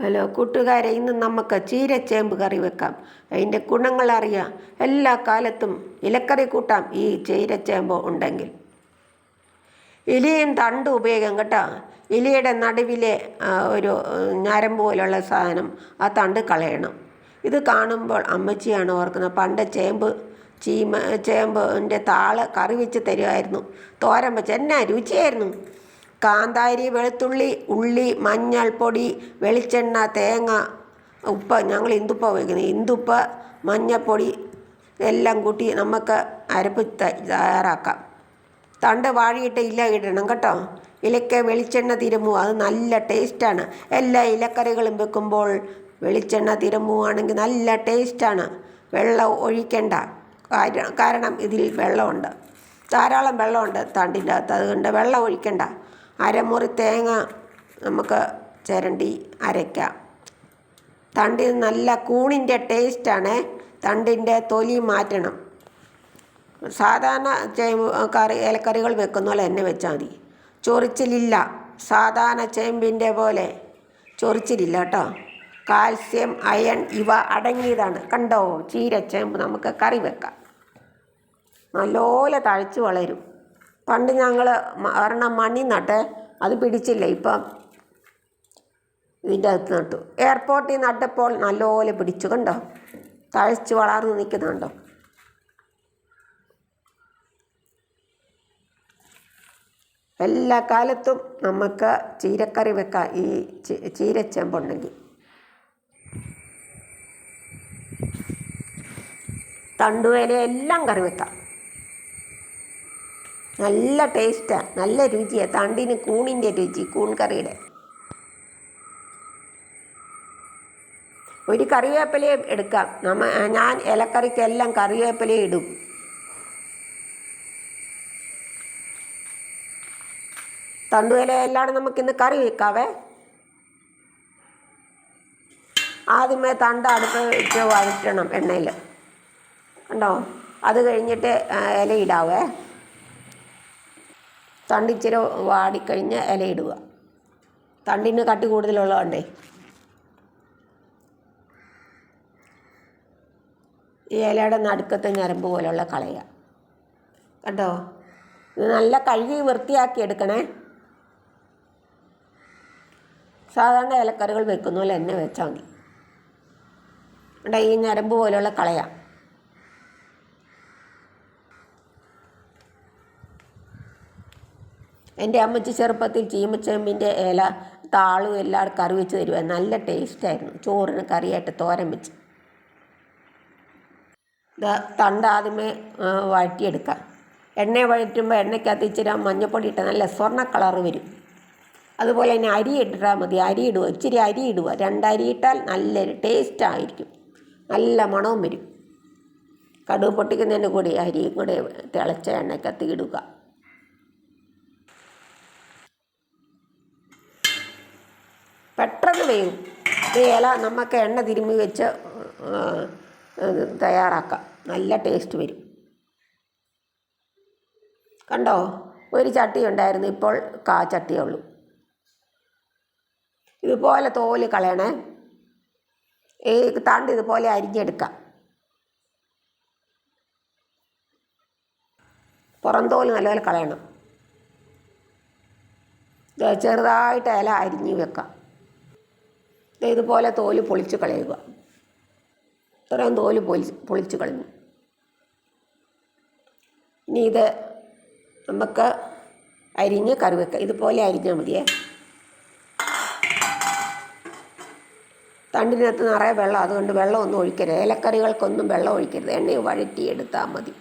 Hello കൂട്ടുകാരെ ഇന്ന് നമുക്ക് ചീരച്ചേമ്പ് കറി വെക്കാം. അതിന്റെ ഗുണങ്ങൾ അറിയാം. എല്ലാ കാലത്തും ഇലക്കറി കൂട്ടാം ഈ ചീരച്ചേമ്പ് ഉണ്ടെങ്കിൽ. ഇലയും തണ്ട് ഉപയോഗം കേട്ടോ. ഇലയുടെ നടുവിലെ ഒരു ഞരമ്പ് പോലുള്ള സാധനം ആ തണ്ട് കളയണം. ഇത് കാണുമ്പോൾ അമ്മച്ചിയാണ് ഓർക്കുന്നത്. പണ്ട് ചേമ്പ് ചീമ ചേമ്പിന്റെ താൾ കറി വെച്ച് തരുമായിരുന്നു. തോരൻ വെച്ച്. എന്നാ രുചിയായിരുന്നു? കാന്താരി വെളുത്തുള്ളി ഉള്ളി മഞ്ഞൾപ്പൊടി വെളിച്ചെണ്ണ തേങ്ങ ഉപ്പ്. ഞങ്ങൾ ഇന്ദുപ്പ ഉപയോഗിക്കുന്നത് ഇന്ദുപ്പ് മഞ്ഞൾപ്പൊടി എല്ലാം കൂട്ടി നമുക്ക് അരപ്പ് തയ്യാറാക്കാം. തണ്ട് വാഴിയിട്ട് ഇല ഇടണം കേട്ടോ. ഇലയ്ക്ക് വെളിച്ചെണ്ണ തിരുമു. അത് നല്ല ടേസ്റ്റാണ്. എല്ലാ ഇലക്കറികളും വെക്കുമ്പോൾ വെളിച്ചെണ്ണ തിരുമ്പുവാണെങ്കിൽ നല്ല ടേസ്റ്റാണ്. വെള്ളം ഒഴിക്കണ്ട കാരണം ഇതിൽ വെള്ളമുണ്ട്. ധാരാളം വെള്ളമുണ്ട് തണ്ടിന്റെ അകത്ത്. അതുകൊണ്ട് വെള്ളം ഒഴിക്കണ്ട. അരമുറി തേങ്ങ നമുക്ക് ചിരണ്ടി അരയ്ക്കാം. തണ്ടിന് നല്ല കൂണിന്റെ ടേസ്റ്റാണ്. തണ്ടിന്റെ തൊലി മാറ്റണം. സാധാരണ ചേമ്പ് കറി ഇലക്കറികൾ വെക്കുന്ന പോലെ തന്നെ വെച്ചാൽ മതി. ചൊറിച്ചിലില്ല. സാധാരണ ചേമ്പിന്റെ പോലെ ചൊറിച്ചിലില്ല കേട്ടോ. കാൽസ്യം അയൺ ഇവ അടങ്ങിയതാണ്. കണ്ടോ? ചീരച്ചേമ്പ് നമുക്ക് കറി വെക്കാം. നല്ലപോലെ തഴച്ച് വളരും. പണ്ട് ഞങ്ങൾ ഒരെണ്ണം മണി നട്ടെ അത് പിടിച്ചില്ല ഇപ്പം ഇതിന്റെ അകത്ത് നട്ടു. എയർപോർട്ടിൽ നട്ടപ്പോൾ നല്ലപോലെ പിടിച്ചു കണ്ടോ? തഴച്ച് വളർന്ന് നിൽക്കുന്നുണ്ടോ എല്ലാ കാലത്തും നമുക്ക് ചീരക്കറി വെക്കാം ഈ ചീരച്ചെമ്പുണ്ടെങ്കിൽ. തണ്ടുവേല എല്ലാം കറി വെക്കാം. നല്ല ടേസ്റ്റാണ് നല്ല രുചിയാണ് തണ്ടിന് കൂണിന്റെ രുചി കൂൺ കറിയുടെ. ഒരു കറിവേപ്പിലയും എടുക്കാം. നമ്മ ഞാൻ ഇലക്കറിക്കെല്ലാം കറിവേപ്പിലയും ഇടും. തണ്ടുവില എല്ലാം നമുക്കിന്ന് കറി വെക്കാവേ. ആദ്യമേ തണ്ട് അടുപ്പ് ഇട്ട് വഴറ്റണം എണ്ണയിൽ കണ്ടോ? അത് കഴിഞ്ഞിട്ട് ഇലയിടാവേ തണ്ട് ഇച്ചിരി വാടിക്കഴിഞ്ഞ് ഇലയിടുക തണ്ടിന് കട്ടി കൂടുതലുള്ളതുകൊണ്ടേ ഈ ഇലയുടെ നടുക്കത്തെ ഞരമ്പ് പോലെയുള്ള കളയുക. കേട്ടോ ഇത് നല്ല കഴുകി വൃത്തിയാക്കി എടുക്കണേ. സാധാരണ ഇലക്കറികൾ വെക്കുന്ന പോലെ എന്നെ വെച്ചാൽ മതി. ഈ ഞരമ്പ് പോലെയുള്ള കളയാം. എന്റെ അമ്മച്ചി ചെറുപ്പത്തിൽ ചീമച്ചേമ്പിന്റെ ഇല താളും എല്ലാം കറി വെച്ച് തരുക നല്ല ടേസ്റ്റായിരുന്നു ചോറിന് കറിയായിട്ട് തോരൻ വെച്ച്. തണ്ട് ആദ്യമേ വഴറ്റിയെടുക്കാം. എണ്ണ വഴറ്റുമ്പോൾ എണ്ണയ്ക്കകത്ത് ഇച്ചിരി മഞ്ഞപ്പൊടി ഇട്ട് നല്ല സ്വർണ കളറ് വരും. അതുപോലെ തന്നെ അരി ഇട്ടാൽ മതി. അരി ഇടുക. ഇച്ചിരി അരി ഇടുക. രണ്ടരി ഇട്ടാൽ നല്ലൊരു ടേസ്റ്റായിരിക്കും നല്ല മണവും വരും. കടുവ് പൊട്ടിക്കുന്നതിന്റെ കൂടി അരിയും കൂടെ തിളച്ച എണ്ണയ്ക്കകത്ത് ഇടുക. വേവും ഇല നമുക്ക് എണ്ണ തിരുമ്മി വെച്ച് തയ്യാറാക്കാം. നല്ല ടേസ്റ്റ് വരും. കണ്ടോ? ഒരു ചട്ടി ഉണ്ടായിരുന്നു ഇപ്പോൾ കാ ചട്ടിയേ ഉള്ളൂ. ഇതുപോലെ തോൽ കളയണേ. ഈ തണ്ട് ഇതുപോലെ അരിഞ്ഞെടുക്കാം. പുറന്തോൽ നല്ലപോലെ കളയണം. ചെറുതായിട്ട് ഇല അരിഞ്ഞ് വെക്കാം. ഇതുപോലെ തോൽ പൊളിച്ച് കളയുക. ഇത്രയും തോൽ പൊളിച്ച് പൊളിച്ച് കളഞ്ഞു. ഇനി ഇത് നമുക്ക് അരിഞ്ഞ് കറി വെക്കുക ഇതുപോലെ അരിഞ്ഞാൽ മതിയേ. തണ്ടിനകത്ത് നിറയെ വെള്ളം. അതുകൊണ്ട് വെള്ളം ഒന്നും ഒഴിക്കരുത്. ഇലക്കറികൾക്കൊന്നും വെള്ളം ഒഴിക്കരുത്. എണ്ണ വഴറ്റിയെടുത്താൽ മതി.